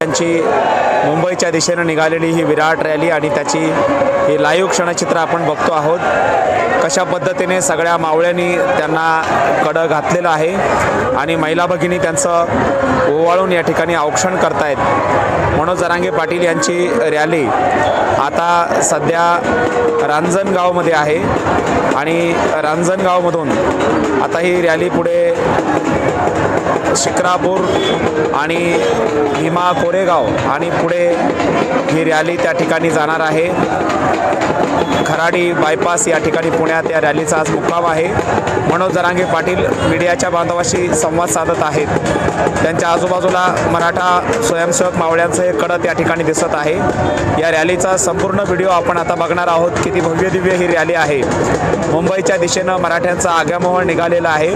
त्यांची मुंबईच्या दिशेनं निघालेली ही विराट रॅली आणि त्याची ही लाईव्ह क्षणचित्र आपण बघतो आहोत. कशा पद्धतीने सगळ्या मावळ्यांनी त्यांना कडं घातलेलं आहे आणि महिला भगिनी त्यांचं ओवाळून या ठिकाणी औक्षण करतायत. मनोज जरांगे पाटील यांची रॅली आता सध्या रांजणगावमध्ये आहे आणि रांजणगावमधून आता ही रॅली पुढे शिक्रापूर आणि भीमा कोरेगाव आणि पुढे ही रॅली त्या ठिकाणी जाणार आहे. खराडी बायपास या ठिकाणी पुण्यात या रॅलीचा आज मुक्काम आहे. मनोज जरांगे पाटील मीडियाच्या बांधवाशी संवाद साधत आहेत. त्यांच्या आजूबाजूला मराठा स्वयंसेवक मावळ्यांचं हे कडत या ठिकाणी दिसत आहे. या रॅलीचा संपूर्ण व्हिडिओ आपण आता बघणार आहोत किती भव्य दिव्य ही रॅली आहे. मुंबईच्या दिशेनं मराठ्यांचा आग्यामोहळ निघालेला आहे.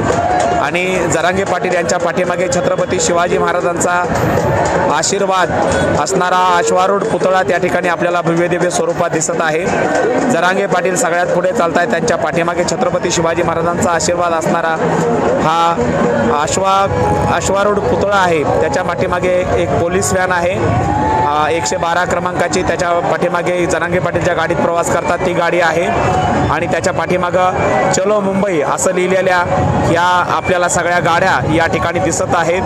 आणि जरांगे पाटील यांच्या पाठीमागे छत्रपती शिवाजी महाराजांचा आशीर्वाद असणारा अश्वारूढ पुतळा त्या ठिकाणी आपल्याला भव्यदिव्य स्वरूपात दिसत आहे. जरांगे पाटील सगळ्यात पुढे चालत आहेत त्यांच्या पाठीमागे छत्रपती शिवाजी महाराजांचा आशीर्वाद असणारा हा अश्वा अश्वारूढ पुतळा आहे. त्याच्या पाठीमागे एक पोलीस व्हॅन आहे. एकशे बारा क्रमांकाची त्याच्या पाठीमागे जनांगे पाटीलच्या गाडीत प्रवास करतात ती गाडी आहे. आणि त्याच्या पाठीमागं चलो मुंबई असं लिहिलेल्या या आपल्याला सगळ्या गाड्या या ठिकाणी दिसत आहेत.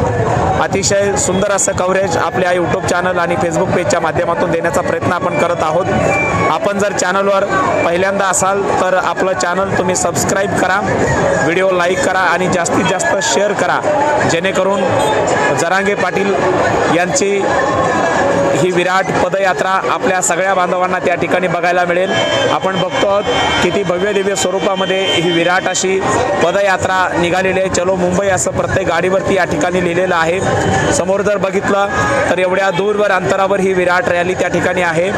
अतिशय सुंदर असं कव्हरेज आपल्या यूट्यूब चॅनल आणि फेसबुक पेजच्या माध्यमातून देण्याचा प्रयत्न आपण करत आहोत. आपण जर चॅनलवर पहिल्यांदा असाल तर आपलं चॅनल तुम्ही सबस्क्राईब करा व्हिडिओ लाईक करा आणि जास्तीत जास्त शेअर करा. जेणेकरून जरांगे पाटील यांची ही विराट पदयात्रा आपल्या सगळ्या बांधवांना त्या ठिकाणी बघायला मिळेल. आपण बघतो आहोत किती भव्य दिव्य स्वरूपामध्ये ही विराट अशी पदयात्रा निघालेली आहे. चलो मुंबई असं प्रत्येक गाडीवरती या ठिकाणी लिहिलेलं आहे. समोर जर बघितलं तर एवढ्या दूरवर अंतरावर ही विराट रॅली त्या ठिकाणी आहे.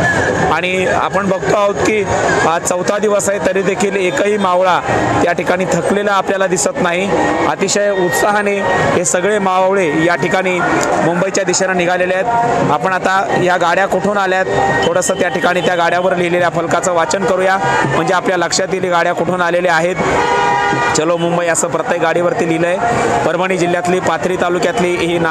आणि आपण बघतो आहोत की आज चौथा दिवस आहे तरी देखील एकही मावळा त्या ठिकाणी थकलेला आपल्याला दिसत नाही. अतिशय उत्साहाने हे सगळे मावळे या ठिकाणी मुंबईच्या दिशेनं निघालेले आहेत. आपण आता या गाड्या कुठून आल्यात? थोडंसं त्या ठिकाणी त्या गाड्यावर लिहिलेल्या फलकाचं वाचन करूया. म्हणजे आपल्या लक्षात येईल गाड्या कुठून आलेल्या आहेत. चलो मुंबई असं प्रत्येक गाडीवरती लिहिलं आहे परभणी जिल्ह्यातली पाथरी तालुक्यातली ही ना